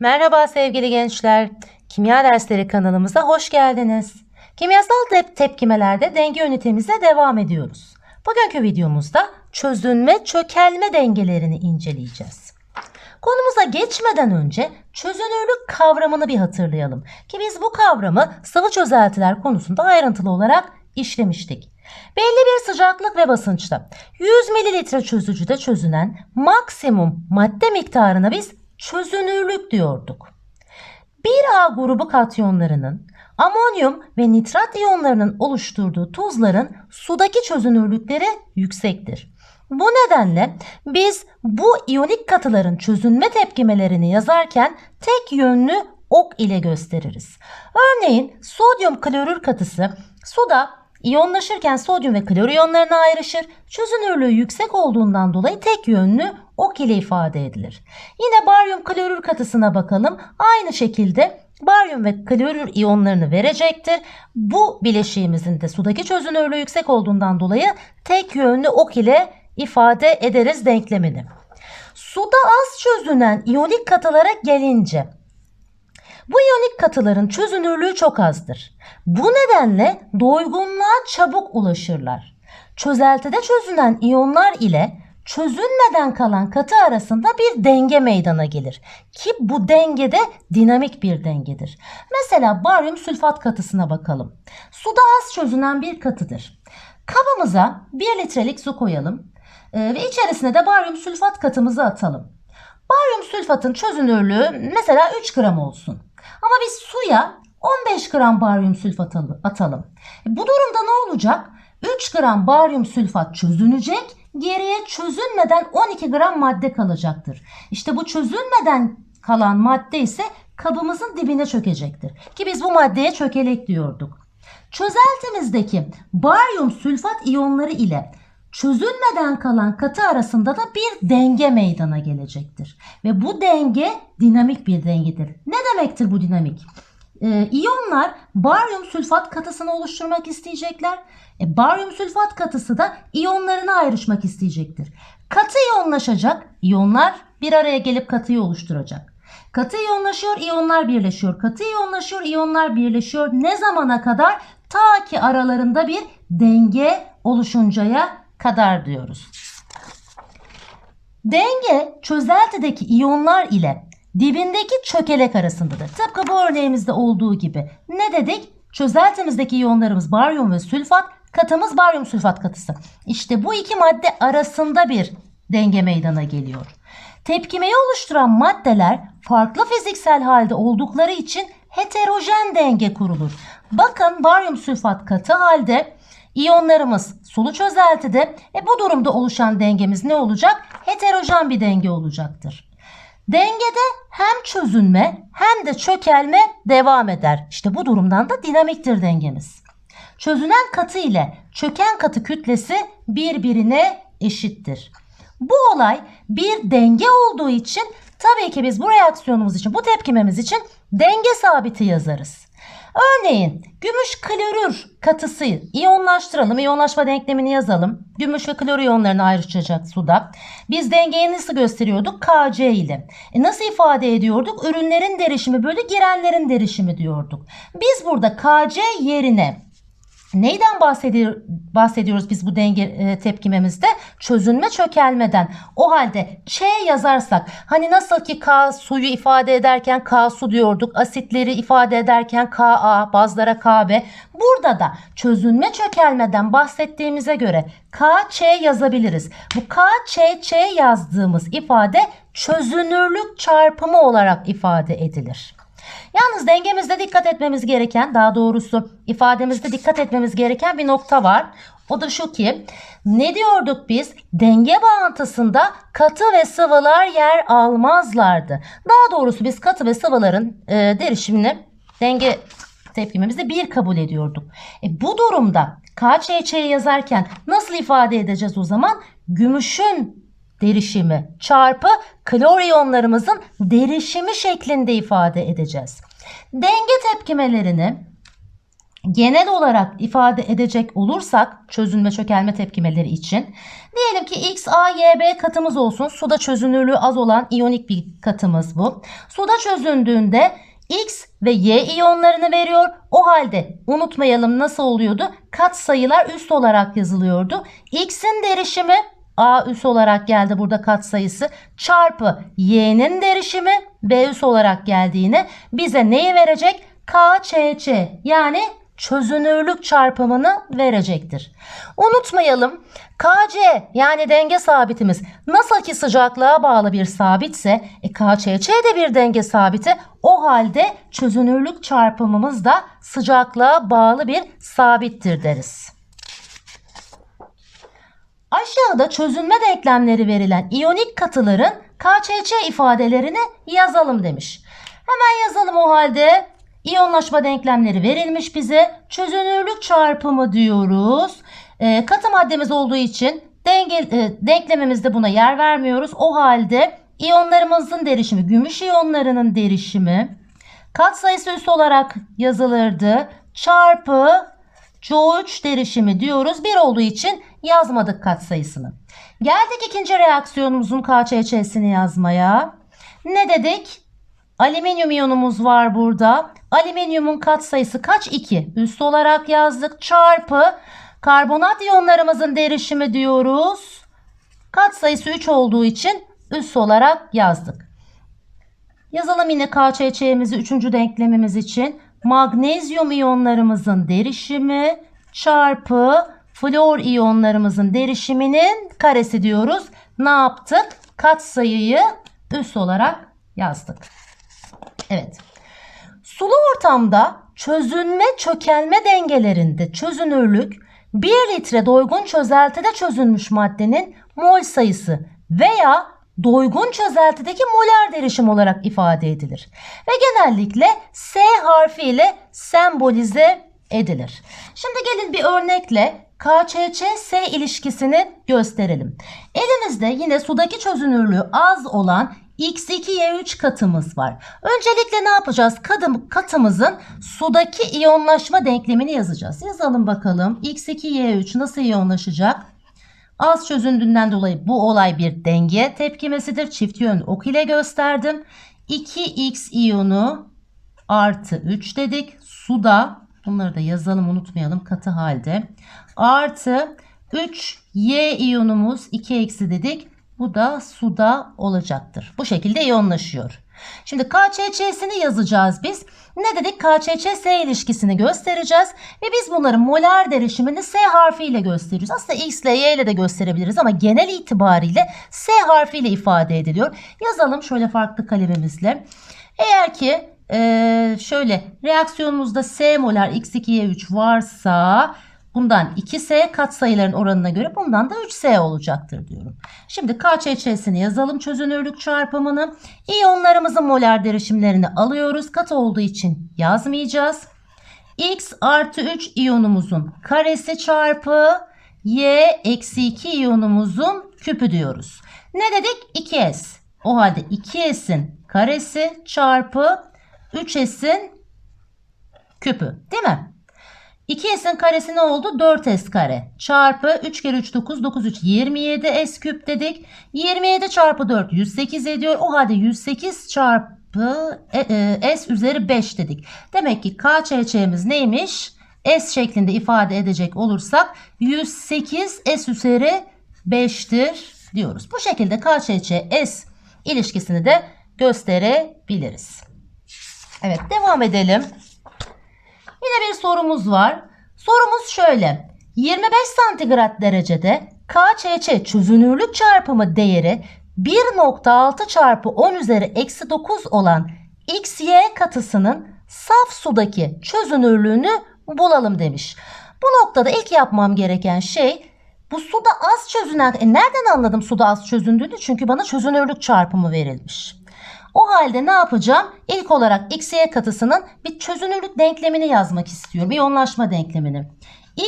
Merhaba sevgili gençler. Kimya dersleri kanalımıza hoş geldiniz. Kimyasal tep tepkimelerde denge ünitemize devam ediyoruz. Bugünkü videomuzda çözünme çökelme dengelerini inceleyeceğiz. Konumuza geçmeden önce çözünürlük kavramını bir hatırlayalım ki biz bu kavramı sıvı çözeltiler konusunda ayrıntılı olarak işlemiştik. Belli bir sıcaklık ve basınçta 100 mililitre çözücüde çözünen maksimum madde miktarına biz çözünürlük diyorduk. 1A grubu katyonlarının amonyum ve nitrat iyonlarının oluşturduğu tuzların sudaki çözünürlükleri yüksektir. Bu nedenle biz bu iyonik katıların çözünme tepkimelerini yazarken tek yönlü ok ile gösteririz. Örneğin sodyum klorür katısı suda iyonlaşırken sodyum ve klor iyonlarına ayrışır. Çözünürlüğü yüksek olduğundan dolayı tek yönlü ok ile ifade edilir. Yine baryum klorür katısına bakalım. Aynı şekilde baryum ve klorür iyonlarını verecektir. Bu bileşiğimizin de sudaki çözünürlüğü yüksek olduğundan dolayı tek yönlü ok ile ifade ederiz denklemini. Suda az çözünen iyonik katılara gelince bu iyonik katıların çözünürlüğü çok azdır. Bu nedenle doygunluğa çabuk ulaşırlar. Çözeltide çözünen iyonlar ile çözünmeden kalan katı arasında bir denge meydana gelir. Ki bu denge de dinamik bir dengedir. Mesela baryum sülfat katısına bakalım. Suda az çözünen bir katıdır. Kabımıza 1 litrelik su koyalım ee, ve içerisine de baryum sülfat katımızı atalım. Baryum sülfatın çözünürlüğü mesela 3 gram olsun. Ama biz suya 15 gram baryum sülfat atalım. E, Bu durumda ne olacak? 3 gram baryum sülfat çözünecek, geriye çözünmeden 12 gram madde kalacaktır. İşte bu çözünmeden kalan madde ise kabımızın dibine çökecektir. Ki biz bu maddeye çökelek diyorduk. Çözeltimizdeki baryum sülfat iyonları ile çözülmeden kalan katı arasında da bir denge meydana gelecektir. Ve bu denge dinamik bir dengedir. Ne demektir bu dinamik? Ee, iyonlar baryum sülfat katısını oluşturmak isteyecekler. E, baryum sülfat katısı da iyonlarına ayrışmak isteyecektir. Katı iyonlaşacak, iyonlar bir araya gelip katıyı oluşturacak. Katı iyonlaşıyor, iyonlar birleşiyor. Katı iyonlaşıyor, iyonlar birleşiyor. Ne zamana kadar? Ta ki aralarında bir denge oluşuncaya kadar diyoruz. Denge çözeltideki iyonlar ile dibindeki çökelek arasındadır. Tıpkı bu örneğimizde olduğu gibi. Ne dedik? Çözeltimizdeki iyonlarımız baryum ve sülfat, katımız baryum sülfat katısı. İşte bu iki madde arasında bir denge meydana geliyor. Tepkimeyi oluşturan maddeler farklı fiziksel halde oldukları için heterojen denge kurulur. Bakın baryum sülfat katı halde İyonlarımız sulu çözeltide e bu durumda oluşan dengemiz ne olacak? Heterojen bir denge olacaktır. Dengede hem çözünme hem de çökelme devam eder. İşte bu durumdan da dinamiktir dengemiz. Çözünen katı ile çöken katı kütlesi birbirine eşittir. Bu olay bir denge olduğu için tabii ki biz bu reaksiyonumuz için, bu tepkimemiz için denge sabiti yazarız. Örneğin gümüş klorür katısı iyonlaştıralım. İyonlaşma denklemini yazalım. Gümüş ve klor iyonlarını ayrışacak suda. Biz dengeyi nasıl gösteriyorduk? Kc ile. E nasıl ifade ediyorduk? Ürünlerin derişimi bölü girenlerin derişimi diyorduk. Biz burada Kc yerine Neyden bahsediyor, bahsediyoruz biz bu denge e, tepkimemizde? Çözünme çökelmeden. O halde Ç yazarsak hani nasıl ki K suyu ifade ederken K su diyorduk. Asitleri ifade ederken Ka, bazlara Kb. Burada da çözünme çökelmeden bahsettiğimize göre KÇ yazabiliriz. Bu KÇÇ yazdığımız ifade çözünürlük çarpımı olarak ifade edilir. Yalnız dengemizde dikkat etmemiz gereken, daha doğrusu ifademizde dikkat etmemiz gereken bir nokta var. O da şu ki ne diyorduk biz? Denge bağıntısında katı ve sıvılar yer almazlardı. Daha doğrusu biz katı ve sıvıların e, derişimini denge tepkimemizde bir kabul ediyorduk. E, bu durumda KÇÇ'yi yazarken nasıl ifade edeceğiz o zaman? Gümüşün derişimi çarpı klor iyonlarımızın derişimi şeklinde ifade edeceğiz. Denge tepkimelerini genel olarak ifade edecek olursak çözünme çökelme tepkimeleri için diyelim ki X, A, Y, B katımız olsun. Suda çözünürlüğü az olan iyonik bir katımız bu. Suda çözündüğünde X ve Y iyonlarını veriyor. O halde unutmayalım nasıl oluyordu? Kat sayılar üst olarak yazılıyordu. X'in derişimi A üs olarak geldi burada katsayısı çarpı Y'nin derişimi B üs olarak geldiğine bize neyi verecek? KÇÇ yani çözünürlük çarpımını verecektir. Unutmayalım KC yani denge sabitimiz nasıl ki sıcaklığa bağlı bir sabitse e, KÇÇ de bir denge sabiti o halde çözünürlük çarpımımız da sıcaklığa bağlı bir sabittir deriz. Aşağıda çözünme denklemleri verilen iyonik katıların KÇÇ ifadelerini yazalım demiş. Hemen yazalım o halde. İyonlaşma denklemleri verilmiş bize. Çözünürlük çarpımı diyoruz. E, katı maddemiz olduğu için denge, e, denklemimizde buna yer vermiyoruz. O halde iyonlarımızın derişimi, gümüş iyonlarının derişimi kat sayısı üst olarak yazılırdı. Çarpı CO3 derişimi diyoruz. Bir olduğu için yazmadık katsayısını. Geldik ikinci reaksiyonumuzun KÇÇ'sini yazmaya. Ne dedik? Alüminyum iyonumuz var burada. Alüminyumun katsayısı kaç? 2. Üst olarak yazdık. Çarpı karbonat iyonlarımızın derişimi diyoruz. Katsayısı 3 olduğu için üst olarak yazdık. Yazalım yine KÇÇ'mizi 3. denklemimiz için. Magnezyum iyonlarımızın derişimi çarpı flor iyonlarımızın derişiminin karesi diyoruz. Ne yaptık? Katsayıyı üst olarak yazdık. Evet. Sulu ortamda çözünme çökelme dengelerinde çözünürlük 1 litre doygun çözeltide çözünmüş maddenin mol sayısı veya doygun çözeltideki molar derişim olarak ifade edilir. Ve genellikle S harfi ile sembolize edilir. Şimdi gelin bir örnekle KÇÇ-S ilişkisini gösterelim. Elimizde yine sudaki çözünürlüğü az olan X2Y3 katımız var. Öncelikle ne yapacağız? Katım, katımızın sudaki iyonlaşma denklemini yazacağız. Yazalım bakalım. X2Y3 nasıl iyonlaşacak? Az çözündüğünden dolayı bu olay bir denge tepkimesidir. Çift yönlü ok ile gösterdim. 2X iyonu artı 3 dedik. Suda bunları da yazalım unutmayalım katı halde. Artı 3Y iyonumuz 2 eksi dedik. Bu da suda olacaktır. Bu şekilde iyonlaşıyor. Şimdi KÇÇ'sini yazacağız biz. Ne dedik? KÇÇ-S ilişkisini göstereceğiz. Ve biz bunların molar derişimini S harfiyle gösteriyoruz. Aslında X ile Y ile de gösterebiliriz ama genel itibariyle S harfiyle ifade ediliyor. Yazalım şöyle farklı kalemimizle. Eğer ki ee, şöyle reaksiyonumuzda S molar X2Y3 varsa Bundan 2S katsayıların oranına göre bundan da 3S olacaktır diyorum. Şimdi KÇÇ'sini yazalım çözünürlük çarpımını. İyonlarımızın molar derişimlerini alıyoruz. Kat olduğu için yazmayacağız. X artı 3 iyonumuzun karesi çarpı Y eksi 2 iyonumuzun küpü diyoruz. Ne dedik? 2S. O halde 2S'in karesi çarpı 3S'in küpü değil mi? 2s'in karesi ne oldu? 4s kare. Çarpı 3 kere 3 9 9 3 27 s küp dedik. 27 çarpı 4 108 ediyor. O halde 108 çarpı e, e, s üzeri 5 dedik. Demek ki KÇÇ'miz neymiş? S şeklinde ifade edecek olursak 108 S üzeri 5'tir diyoruz. Bu şekilde KÇÇ S ilişkisini de gösterebiliriz. Evet devam edelim. Yine bir sorumuz var. Sorumuz şöyle. 25 santigrat derecede KÇÇ çözünürlük çarpımı değeri 1.6 çarpı 10 üzeri eksi 9 olan XY katısının saf sudaki çözünürlüğünü bulalım demiş. Bu noktada ilk yapmam gereken şey bu suda az çözünen, e nereden anladım suda az çözündüğünü? Çünkü bana çözünürlük çarpımı verilmiş. O halde ne yapacağım? İlk olarak XY katısının bir çözünürlük denklemini yazmak istiyorum. İyonlaşma denklemini.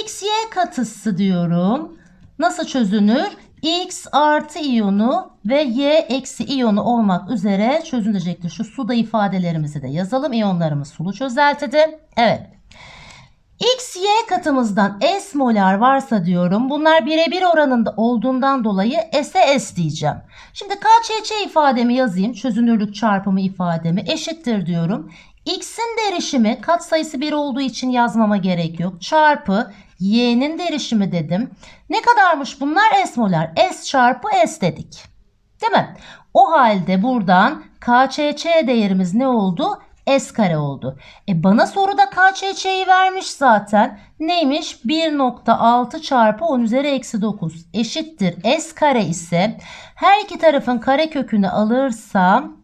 XY katısı diyorum. Nasıl çözünür? X artı iyonu ve Y eksi iyonu olmak üzere çözünecektir. Şu suda ifadelerimizi de yazalım. İyonlarımız sulu çözeltide. Evet. X, Y katımızdan S molar varsa diyorum. Bunlar birebir oranında olduğundan dolayı S'e S diyeceğim. Şimdi KÇÇ ifademi yazayım. Çözünürlük çarpımı ifademi eşittir diyorum. X'in derişimi katsayısı 1 olduğu için yazmama gerek yok. Çarpı Y'nin derişimi dedim. Ne kadarmış bunlar? S molar. S çarpı S dedik. Değil mi? O halde buradan KÇÇ değerimiz ne oldu? S kare oldu. E bana soruda KÇÇ'yi vermiş zaten. Neymiş? 1.6 çarpı 10 üzeri eksi 9 eşittir. S kare ise her iki tarafın kare kökünü alırsam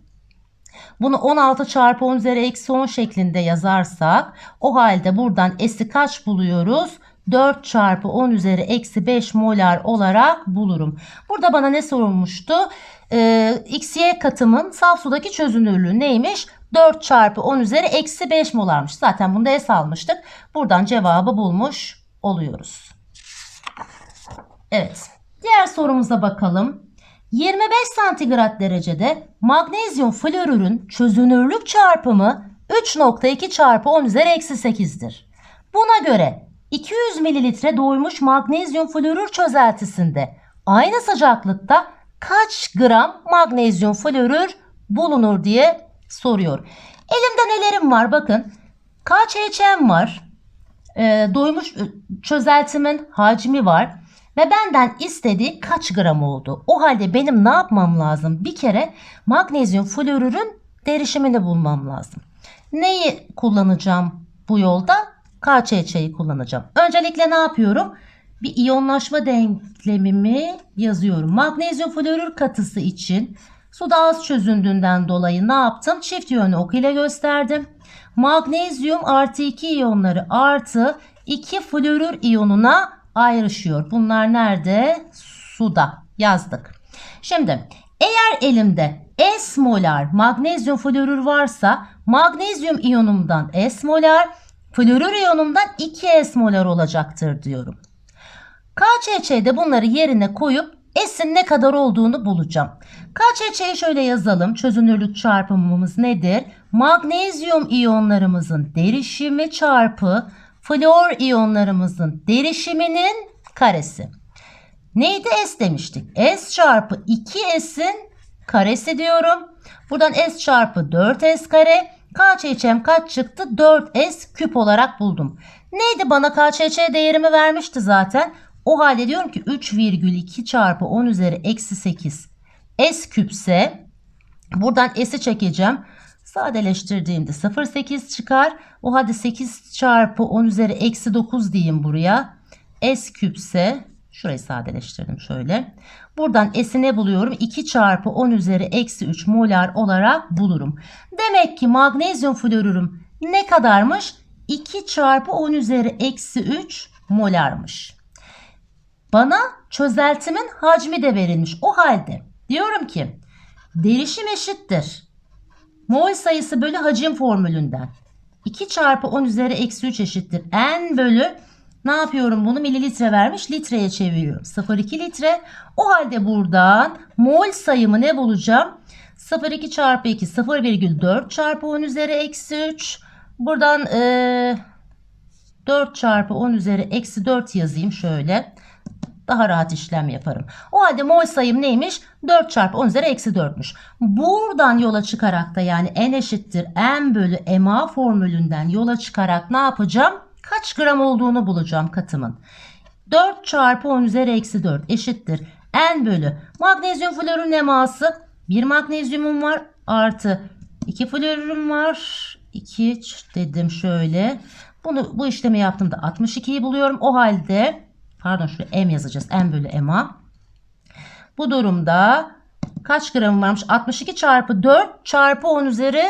bunu 16 çarpı 10 üzeri eksi 10 şeklinde yazarsak o halde buradan S'i kaç buluyoruz? 4 çarpı 10 üzeri eksi 5 molar olarak bulurum. Burada bana ne sorulmuştu? Ee, XY katımın saf sudaki çözünürlüğü neymiş? 4 çarpı 10 üzeri eksi 5 molarmış. Zaten bunu da S almıştık. Buradan cevabı bulmuş oluyoruz. Evet. Diğer sorumuza bakalım. 25 santigrat derecede magnezyum florürün çözünürlük çarpımı 3.2 çarpı 10 üzeri eksi 8'dir. Buna göre 200 mililitre doymuş magnezyum florür çözeltisinde aynı sıcaklıkta kaç gram magnezyum florür bulunur diye soruyor. Elimde nelerim var bakın. KÇÇ'm var. E, doymuş çözeltimin hacmi var. Ve benden istediği kaç gram oldu? O halde benim ne yapmam lazım? Bir kere magnezyum florürün derişimini bulmam lazım. Neyi kullanacağım bu yolda? KÇÇ'yi kullanacağım. Öncelikle ne yapıyorum? Bir iyonlaşma denklemimi yazıyorum. Magnezyum florür katısı için suda az çözündüğünden dolayı ne yaptım? Çift yönlü ok ile gösterdim. Magnezyum artı 2 iyonları artı 2 florür iyonuna ayrışıyor. Bunlar nerede? Suda yazdık. Şimdi eğer elimde S molar magnezyum florür varsa magnezyum iyonumdan S molar, florür iyonumdan 2 S molar olacaktır diyorum. KÇÇ'de bunları yerine koyup S'in ne kadar olduğunu bulacağım. KÇÇ'yi şöyle yazalım. Çözünürlük çarpımımız nedir? Magnezyum iyonlarımızın derişimi çarpı flor iyonlarımızın derişiminin karesi. Neydi S demiştik? S çarpı 2S'in karesi diyorum. Buradan S çarpı 4S kare. KÇÇ'm kaç çıktı? 4S küp olarak buldum. Neydi bana KÇÇ değerimi vermişti zaten. O halde diyorum ki 3,2 çarpı 10 üzeri eksi 8 S küpse buradan S'i çekeceğim. Sadeleştirdiğimde 0,8 çıkar. O halde 8 çarpı 10 üzeri eksi 9 diyeyim buraya. S küpse şurayı sadeleştirdim şöyle. Buradan S'i ne buluyorum? 2 çarpı 10 üzeri eksi 3 molar olarak bulurum. Demek ki magnezyum florürüm ne kadarmış? 2 çarpı 10 üzeri eksi 3 molarmış. Bana çözeltimin hacmi de verilmiş. O halde diyorum ki derişim eşittir. Mol sayısı bölü hacim formülünden. 2 çarpı 10 üzeri eksi 3 eşittir. N bölü ne yapıyorum bunu mililitre vermiş litreye çeviriyorum. 0,2 litre. O halde buradan mol sayımı ne bulacağım? 0,2 çarpı 2 0,4 çarpı 10 üzeri eksi 3. Buradan ee, 4 çarpı 10 üzeri eksi 4 yazayım şöyle daha rahat işlem yaparım. O halde mol sayım neymiş? 4 çarpı 10 üzeri eksi 4'müş. Buradan yola çıkarak da yani n eşittir m bölü ma formülünden yola çıkarak ne yapacağım? Kaç gram olduğunu bulacağım katımın. 4 çarpı 10 üzeri eksi 4 eşittir. n bölü magnezyum florun eması 1 magnezyumum var artı 2 florürüm var. 2 dedim şöyle. Bunu bu işlemi yaptığımda 62'yi buluyorum. O halde Pardon şuraya M yazacağız. M bölü MA. Bu durumda kaç gram varmış? 62 çarpı 4 çarpı 10 üzeri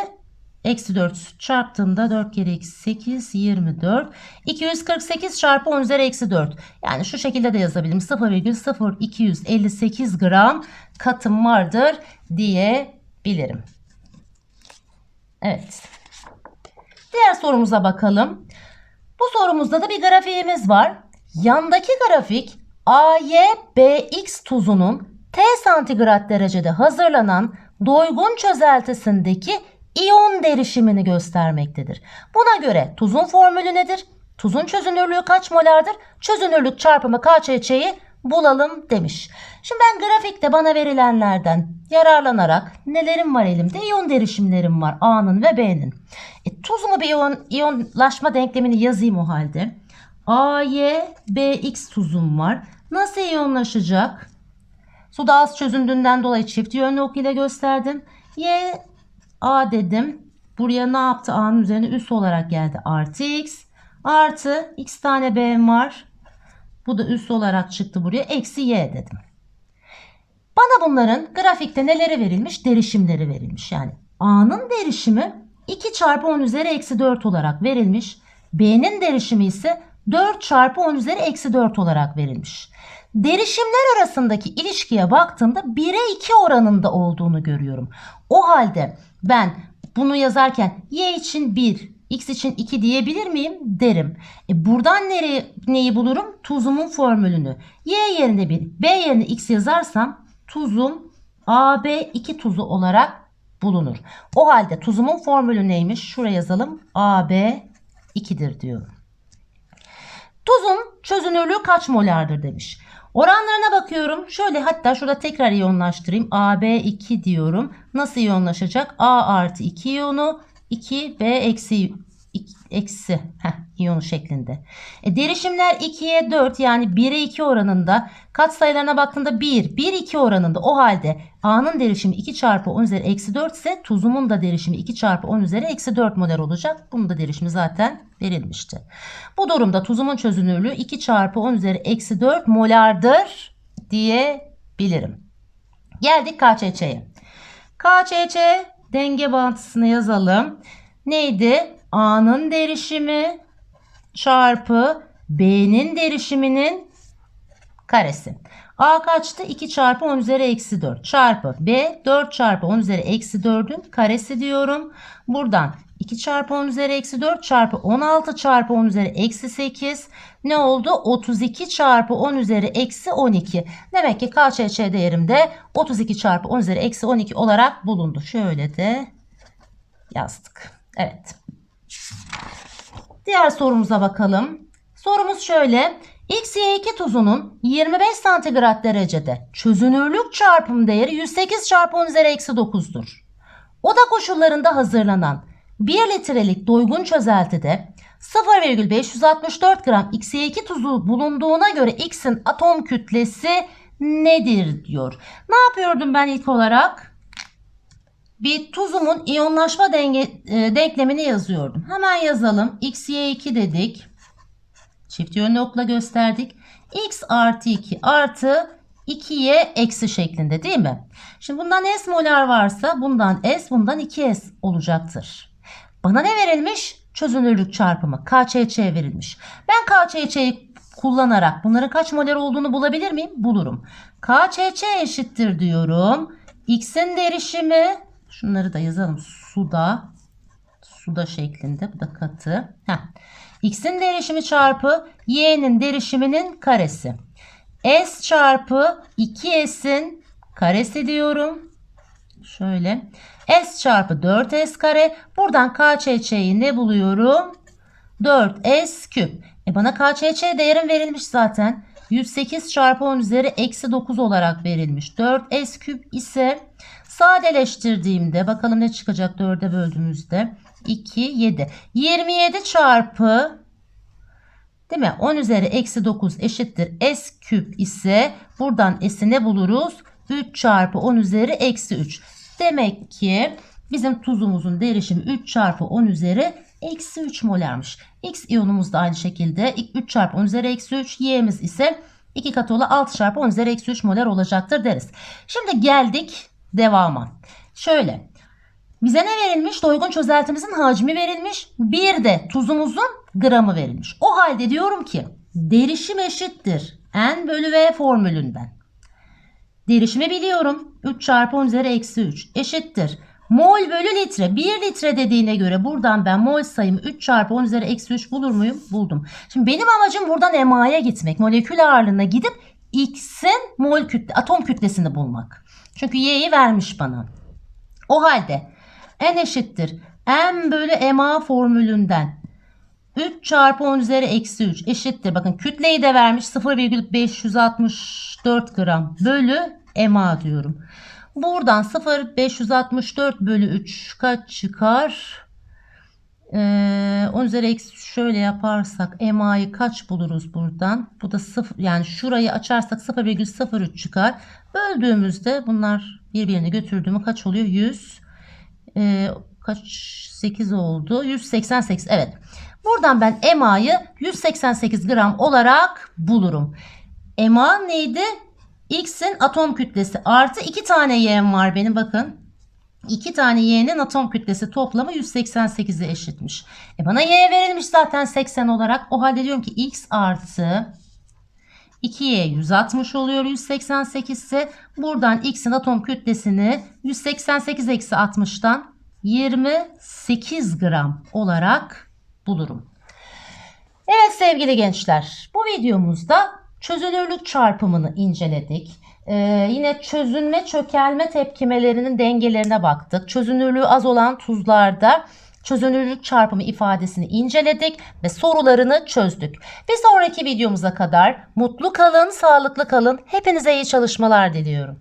eksi 4 çarptığımda 4 kere eksi 8 24. 248 çarpı 10 üzeri eksi 4. Yani şu şekilde de yazabilirim. 0,0258 gram katım vardır diyebilirim. Evet. Diğer sorumuza bakalım. Bu sorumuzda da bir grafiğimiz var. Yandaki grafik AYBX tuzunun T santigrat derecede hazırlanan doygun çözeltisindeki iyon derişimini göstermektedir. Buna göre tuzun formülü nedir? Tuzun çözünürlüğü kaç molardır? Çözünürlük çarpımı KÇÇ'yi bulalım demiş. Şimdi ben grafikte bana verilenlerden yararlanarak nelerim var elimde? İyon derişimlerim var A'nın ve B'nin. E, tuzlu bir iyon, iyonlaşma denklemini yazayım o halde. AY, BX tuzum var. Nasıl iyonlaşacak? Suda az çözündüğünden dolayı çift yönlü ok ile gösterdim. Y, A dedim. Buraya ne yaptı? A'nın üzerine üs olarak geldi. Artı X. Artı X tane B'm var. Bu da üs olarak çıktı buraya. Eksi Y dedim. Bana bunların grafikte neleri verilmiş? Derişimleri verilmiş. Yani A'nın derişimi 2 çarpı 10 üzeri eksi 4 olarak verilmiş. B'nin derişimi ise 4 çarpı 10 üzeri eksi 4 olarak verilmiş. Derişimler arasındaki ilişkiye baktığımda 1'e 2 oranında olduğunu görüyorum. O halde ben bunu yazarken y için 1, x için 2 diyebilir miyim? Derim. E buradan nereye, neyi bulurum? Tuzumun formülünü. y yerine 1, b yerine x yazarsam tuzum AB2 tuzu olarak bulunur. O halde tuzumun formülü neymiş? Şuraya yazalım. AB2'dir diyorum. Tuzun çözünürlüğü kaç molardır demiş. Oranlarına bakıyorum. Şöyle hatta şurada tekrar iyonlaştırayım. AB2 diyorum. Nasıl iyonlaşacak? A artı 2 iyonu 2 B eksi eksi heh, iyonu şeklinde. E, derişimler 2'ye 4 yani 1'e 2 oranında. Kat sayılarına baktığında 1, 1 2 oranında. O halde A'nın derişimi 2 çarpı 10 üzeri eksi 4 ise tuzumun da derişimi 2 çarpı 10 üzeri eksi 4 molar olacak. Bunun da derişimi zaten verilmişti. Bu durumda tuzumun çözünürlüğü 2 çarpı 10 üzeri eksi 4 molardır diyebilirim. Geldik KÇÇ'ye. KÇÇ denge bağıntısını yazalım. Neydi? A'nın derişimi çarpı B'nin derişiminin karesi. A kaçtı? 2 çarpı 10 üzeri eksi 4 çarpı B 4 çarpı 10 üzeri eksi 4'ün karesi diyorum. Buradan 2 çarpı 10 üzeri eksi 4 çarpı 16 çarpı 10 üzeri eksi 8 ne oldu? 32 çarpı 10 üzeri eksi 12. Demek ki KÇÇ değerim de 32 çarpı 10 üzeri eksi 12 olarak bulundu. Şöyle de yazdık. Evet. Diğer sorumuza bakalım. Sorumuz şöyle. XY2 tuzunun 25 santigrat derecede çözünürlük çarpım değeri 108 çarpı 10 üzeri eksi 9'dur. Oda koşullarında hazırlanan 1 litrelik doygun çözeltide 0,564 gram XY2 tuzu bulunduğuna göre X'in atom kütlesi nedir diyor. Ne yapıyordum ben ilk olarak? Bir tuzumun iyonlaşma denge, e, denklemini yazıyordum. Hemen yazalım. XY2 dedik. Çift yönlü okla gösterdik. X artı 2 artı 2y eksi şeklinde değil mi? Şimdi bundan S molar varsa bundan S bundan 2S olacaktır. Bana ne verilmiş? Çözünürlük çarpımı. KÇÇ verilmiş. Ben KÇÇ'yi kullanarak bunların kaç molar olduğunu bulabilir miyim? Bulurum. KÇÇ eşittir diyorum. X'in derişimi şunları da yazalım. Suda suda şeklinde. Bu da katı. X'in derişimi çarpı Y'nin derişiminin karesi. S çarpı 2S'in karesi diyorum. Şöyle. S çarpı 4S kare. Buradan KÇÇ'yi ne buluyorum? 4S küp. E bana KÇÇ değerim verilmiş zaten. 108 çarpı 10 üzeri eksi 9 olarak verilmiş. 4S küp ise sadeleştirdiğimde bakalım ne çıkacak 4'e böldüğümüzde. 2, 7. 27 çarpı değil mi? 10 üzeri eksi 9 eşittir. S küp ise buradan S'i ne buluruz? 3 çarpı 10 üzeri eksi 3. Demek ki bizim tuzumuzun derişimi 3 çarpı 10 üzeri eksi 3 molarmış. X iyonumuz da aynı şekilde 3 çarpı 10 üzeri eksi 3. Y'miz ise 2 katı olan 6 çarpı 10 üzeri eksi 3 molar olacaktır deriz. Şimdi geldik devama. Şöyle bize ne verilmiş? Doygun çözeltimizin hacmi verilmiş. Bir de tuzumuzun gramı verilmiş. O halde diyorum ki derişim eşittir. N bölü V formülünden. Derişimi biliyorum. 3 çarpı 10 üzeri eksi 3 eşittir. Mol bölü litre. 1 litre dediğine göre buradan ben mol sayımı 3 çarpı 10 üzeri eksi 3 bulur muyum? Buldum. Şimdi benim amacım buradan EMA'ya gitmek. Molekül ağırlığına gidip X'in mol kütle, atom kütlesini bulmak. Çünkü Y'yi vermiş bana. O halde N eşittir. M bölü MA formülünden 3 çarpı 10 üzeri eksi 3 eşittir. Bakın kütleyi de vermiş 0,564 gram bölü ema diyorum. Buradan 0,564 bölü 3 kaç çıkar? Ee, 10 üzeri eksi şöyle yaparsak ema'yı kaç buluruz buradan? Bu da 0 yani şurayı açarsak 0,03 çıkar. Böldüğümüzde bunlar birbirini götürdüğümü kaç oluyor? 100 ee, kaç 8 oldu? 188 evet. Buradan ben ema'yı 188 gram olarak bulurum. Ema neydi? X'in atom kütlesi artı 2 tane y'm var benim bakın. 2 tane y'nin atom kütlesi toplamı 188'e eşitmiş. E bana y verilmiş zaten 80 olarak. O halde diyorum ki x artı 2y 160 oluyor 188 ise buradan x'in atom kütlesini 188 eksi 60'tan 28 gram olarak bulurum. Evet sevgili gençler bu videomuzda çözünürlük çarpımını inceledik. Ee, yine çözünme çökelme tepkimelerinin dengelerine baktık. Çözünürlüğü az olan tuzlarda çözünürlük çarpımı ifadesini inceledik ve sorularını çözdük. Bir sonraki videomuza kadar mutlu kalın, sağlıklı kalın. Hepinize iyi çalışmalar diliyorum.